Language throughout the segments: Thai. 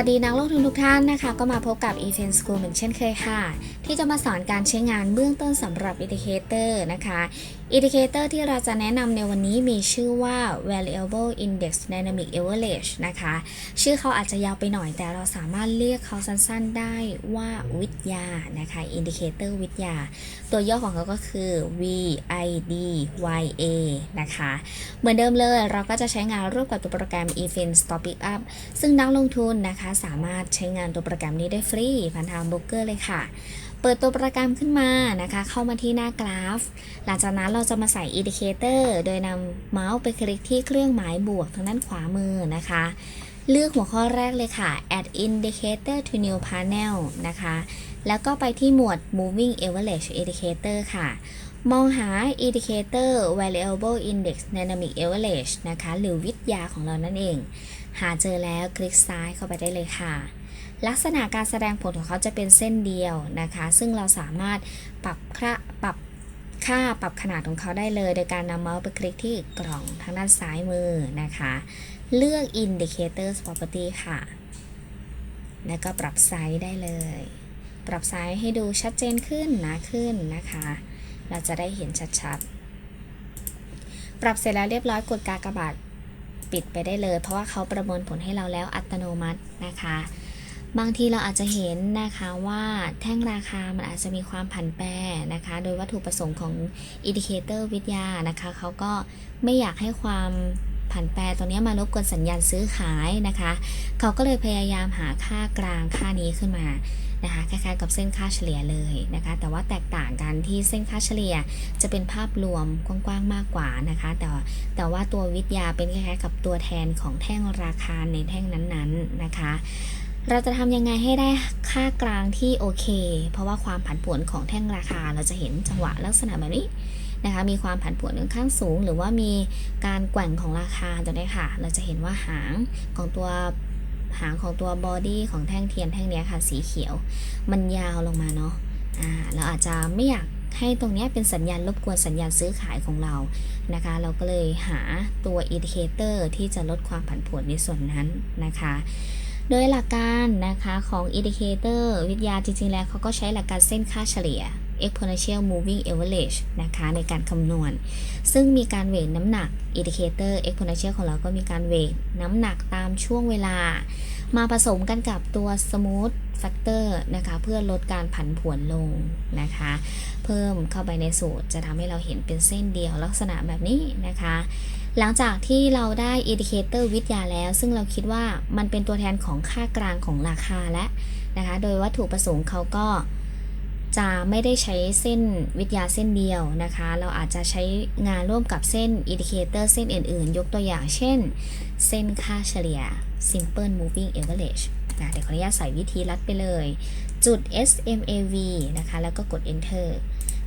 สวัสดีนักลงทุนทุกท่านนะคะ ก็มาพบกับ e f e n School เหมือนเช่นเคยค่ะ ที่จะมาสอนการใช้งานเบื้องต้นสำหรับ Indicator นะคะ Indicator ที่เราจะแนะนำในวันนี้มีชื่อว่า Variable Index Dynamic Average นะคะ ชื่อเขาอาจจะยาวไปหน่อยแต่เราสามารถเรียกเขาสั้นๆได้ว่าวิทยานะคะ Indicator วิทยา ตัวย่อของเขาก็คือ VIDYA นะคะ เหมือนเดิมเลยเราก็จะใช้งานร่วมกับตัวโปรแกรม e f i n Topic Up ซึ่งนักลงทุนนะคะสามารถใช้งานตัวโปรแกรมนี้ได้ฟรีผ่านทางโบรกเกอร์เลยค่ะ เปิดตัวโปรแกรมขึ้นมานะคะ เข้ามาที่หน้ากราฟ หลังจากนั้นเราจะมาใส่ Indicator โดยนำเมาส์ไปคลิกที่เครื่องหมายบวกทางด้านขวามือนะคะ เลือกหัวข้อแรกเลยค่ะ add indicator to new panel นะคะ แล้วก็ไปที่หมวด moving average indicator ค่ะ มองหา indicator variable index dynamic average นะคะ หรือวิทยาของเรานั่นเอง หาเจอแล้วคลิกซ้ายเข้าไปได้เลยค่ะ ลักษณะการแสดงผลของเขาจะเป็นเส้นเดียวนะคะ ซึ่งเราสามารถปรับค่าปรับค่าปรับขนาดของเขาได้เลย โดยการนำเมาส์ไปคลิกที่กล่องทางด้านซ้ายมือนะคะ เลือก Indicators Property ค่ะ แล้วก็ปรับไซส์ได้เลย ปรับไซส์ให้ดูชัดเจนขึ้นหนาขึ้นนะคะ เราจะได้เห็นชัดๆ ปรับเสร็จแล้วเรียบร้อยกดกากบาทปิดไปได้เลย เพราะว่าเขาประมวลผลให้เราแล้วอัตโนมัตินะคะ บางทีเราอาจจะเห็นนะคะว่าแท่งราคามันอาจจะมีความผันแปรนะคะ โดยวัตถุประสงค์ของอินดิเคเตอร์วิทยานะคะเขาก็ไม่อยากให้ความผันแปรตัวนี้มารบกวนสัญญาณซื้อขายนะคะ เขาก็เลยพยายามหาค่ากลางค่านี้ขึ้นมานะคะคล้ายๆกับเส้นค่าเฉลี่ยเลยนะคะ แต่ว่าแตกต่างกันที่เส้นค่าเฉลี่ยจะเป็นภาพรวมกว้างๆมากกว่านะคะ แต่แต่ว่าตัววิทยาเป็นคล้ายๆกับตัวแทนของแท่งราคาในแท่งนั้นๆนะคะ เราจะทำยังไงให้ได้ค่ากลางที่โอเค เพราะว่าความผันผวนของแท่งราคาเราจะเห็นจังหวะลักษณะแบบนี้นะคะ มีความผันผวนค่อนข้างสูง หรือว่ามีการแกว่งของราคาตัวนี้ค่ะ เราจะเห็นว่าหางของตัวหางของตัวบอดี้ของแท่งเทียนแท่งนี้ค่ะ สีเขียว มันยาวลงมาเนาะอ่าเราอาจจะไม่อยากให้ตรงนี้เป็นสัญญาณรบกวนสัญญาณซื้อขายของเรานะคะ เราก็เลยหาตัวอินดิเคเตอร์ที่จะลดความผันผวนในส่วนนั้นนะคะ โดยหลักการนะคะของ Indicator วิทยาจริงๆ แล้วเขาก็ใช้หลักการเส้นค่าเฉลี่ย exponential moving average นะคะในการคำนวณ ซึ่งมีการเวทน้ำหนัก Indicator exponential ของเราก็มีการเวทน้ำหนักตามช่วงเวลา มาผสมกันกับตัว smooth factor นะคะ เพื่อลดการผันผวนลงนะคะ เพิ่มเข้าไปในสูตรจะทำให้เราเห็นเป็นเส้นเดียวลักษณะแบบนี้นะคะ หลังจากที่เราได้อินดิเคเตอร์วิทยาแล้ว ซึ่งเราคิดว่ามันเป็นตัวแทนของค่ากลางของราคาและนะคะ โดยวัตถุประสงค์เขาก็จะไม่ได้ใช้เส้นวิทยาเส้นเดียวนะคะ เราอาจจะใช้งานร่วมกับเส้นอินดิเคเตอร์เส้นอื่นๆ ยกตัวอย่างเช่น เส้นค่าเฉลี่ย simple moving average นะเดี๋ยวขออนุญาตใส่วิธีลัดไปเลย จุด SMAV นะคะ แล้วก็กด enter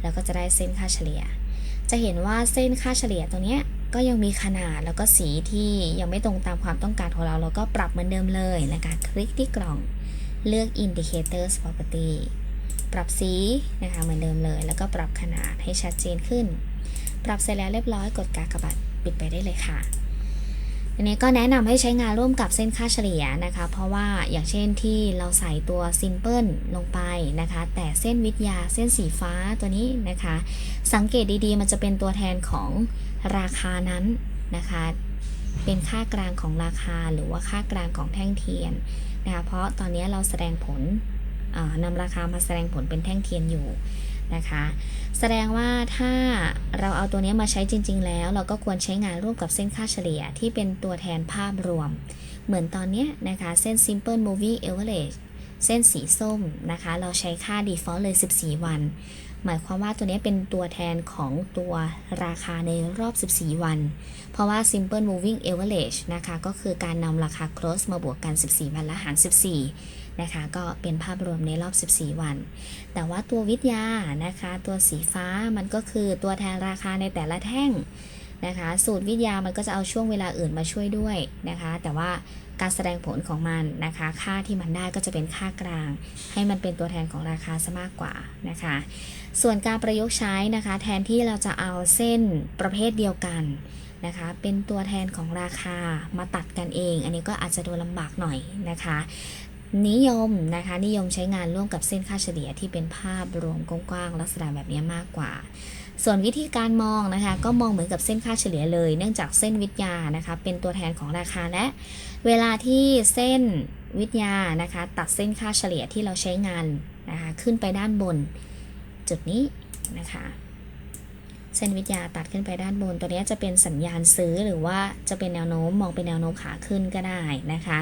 แล้วก็จะได้เส้นค่าเฉลี่ย จะเห็นว่าเส้นค่าเฉลี่ยตรงเนี้ยก็ยังมีขนาดแล้วก็สีที่ยังไม่ตรงตามความต้องการของเรา เราก็ปรับเหมือนเดิมเลยนะคะคลิกที่กล่องเลือก indicators property ปรับสีนะคะเหมือนเดิมเลย แล้วก็ปรับขนาดให้ชัดเจนขึ้น ปรับเสร็จแล้วเรียบร้อยกดกากบาทปิดไปได้เลยค่ะ อันนี้ก็แนะนำให้ใช้งานร่วมกับเส้นค่าเฉลี่ยนะคะ เพราะว่าอย่างเช่นที่เราใส่ตัว Simple ลงไปนะคะ แต่เส้นวิทยาเส้นสีฟ้าตัวนี้นะคะ สังเกตดีๆ มันจะเป็นตัวแทนของราคานั้นนะคะ เป็นค่ากลางของราคาหรือว่าค่ากลางของแท่งเทียนนะคะ เพราะตอนนี้เราแสดงผลนำราคามาแสดงผลเป็นแท่งเทียนอยู่ นะคะ แสดงว่าถ้าเราเอาตัวนี้มาใช้จริง ๆ แล้ว เราก็ควรใช้งานร่วมกับเส้นค่าเฉลี่ยที่เป็นตัวแทนภาพรวม เหมือนตอนนี้นะคะ เส้น simple moving average เส้นสีส้มนะคะ เราใช้ค่า default เลย 14 วัน หมายความว่าตัวนี้เป็นตัวแทนของตัวราคาในรอบ 14 วัน เพราะว่า simple moving average นะคะ ก็คือการนำราคา close มาบวกกัน 14 วันและหาร 14 นะคะ ก็เป็นภาพรวมในรอบ 14 วัน แต่ว่าตัววิทยานะคะ ตัวสีฟ้ามันก็คือตัวแทนราคาในแต่ละแท่งนะคะ สูตรวิทยามันก็จะเอาช่วงเวลาอื่นมาช่วยด้วยนะคะ แต่ว่าการแสดงผลของมันนะคะ ค่าที่มันได้ก็จะเป็นค่ากลาง ให้มันเป็นตัวแทนของราคาซะมากกว่านะคะ ส่วนการประยุกต์ใช้นะคะ แทนที่เราจะเอาเส้นประเภทเดียวกันนะคะ เป็นตัวแทนของราคามาตัดกันเอง อันนี้ก็อาจจะดูลำบากหน่อยนะคะ นิยมนะคะนิยมใช้งานร่วมกับเส้นค่าเฉลี่ยที่เป็นภาพรวมกว้างๆลักษณะแบบนี้มากกว่า ส่วนวิธีการมองนะคะ ก็มองเหมือนกับเส้นค่าเฉลี่ยเลย เนื่องจากเส้นวิทยานะคะ เป็นตัวแทนของราคาและ เวลาที่เส้นวิทยานะคะ ตัดเส้นค่าเฉลี่ยที่เราใช้งานนะคะขึ้นไปด้านบน จุดนี้นะคะ ส้นวิทยาตัดขึ้นไปด้านบน ตัวนี้จะเป็นสัญญาณซื้อหรือว่าจะเป็นแนวโน้มมองเป็นแนวโน้มขาขึ้นก็ได้นะคะ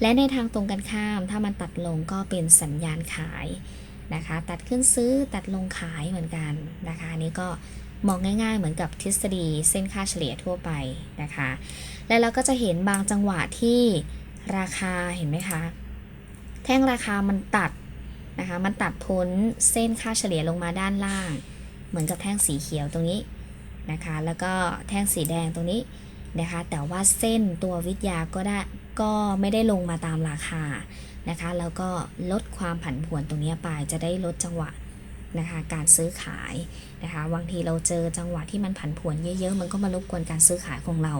และในทางตรงกันข้าม ถ้ามันตัดลงก็เป็นสัญญาณขายนะคะ ตัดขึ้นซื้อตัดลงขายเหมือนกันนะคะนนี้ก็มองง่ายๆ เหมือนกับทฤษฎีเส้นค่าเฉลี่ยทั่วไปนะคะ และเราก็จะเห็นบางจังหวะที่ราคาเห็นไหมคะ แท่งราคามันตัดนะคะ มันตัดพ้นเส้นค่าเฉลี่ยลงมาด้านล่าง เหมือนกับแท่งสีเขียวตรงนี้นะคะ แล้วก็แท่งสีแดงตรงนี้นะคะ แต่ว่าเส้นตัววิทยาก็ได้ก็ไม่ได้ลงมาตามราคานะคะ แล้วก็ลดความผันผวนตรงนี้ไปจะได้ลดจังหวะนะคะการซื้อขายนะคะบางทีเราเจอจังหวะที่มันผันผวนเยอะๆ มันก็มารบกวนการซื้อขายของเรา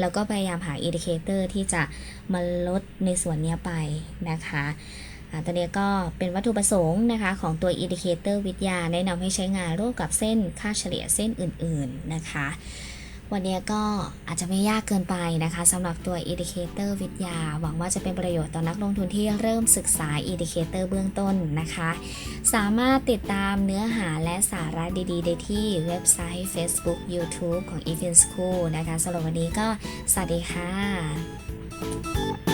แล้วก็พยายามหาอินดิเคเตอร์ที่จะมาลดในส่วนนี้ไปนะคะ ตัวนี้ก็เป็นวัตถุประสงค์นะคะของตัวอินดิเคเตอร์วิทยา แนะนำให้ใช้งานร่วมกับเส้นค่าเฉลี่ยเส้นอื่นๆนะคะวันนี้ก็อาจจะไม่ยากเกินไปนะคะสำหรับตัวอินดิเคเตอร์วิทยา หวังว่าจะเป็นประโยชน์ต่อนักลงทุนที่เริ่มศึกษาอินดิเคเตอร์เบื้องต้นนะคะ สามารถติดตามเนื้อหาและสาระดีๆ ได้ที่เว็บไซต์ Facebook YouTube ของ e f i n School นะคะสำหรับวันนี้ก็สวัสดีค่ะ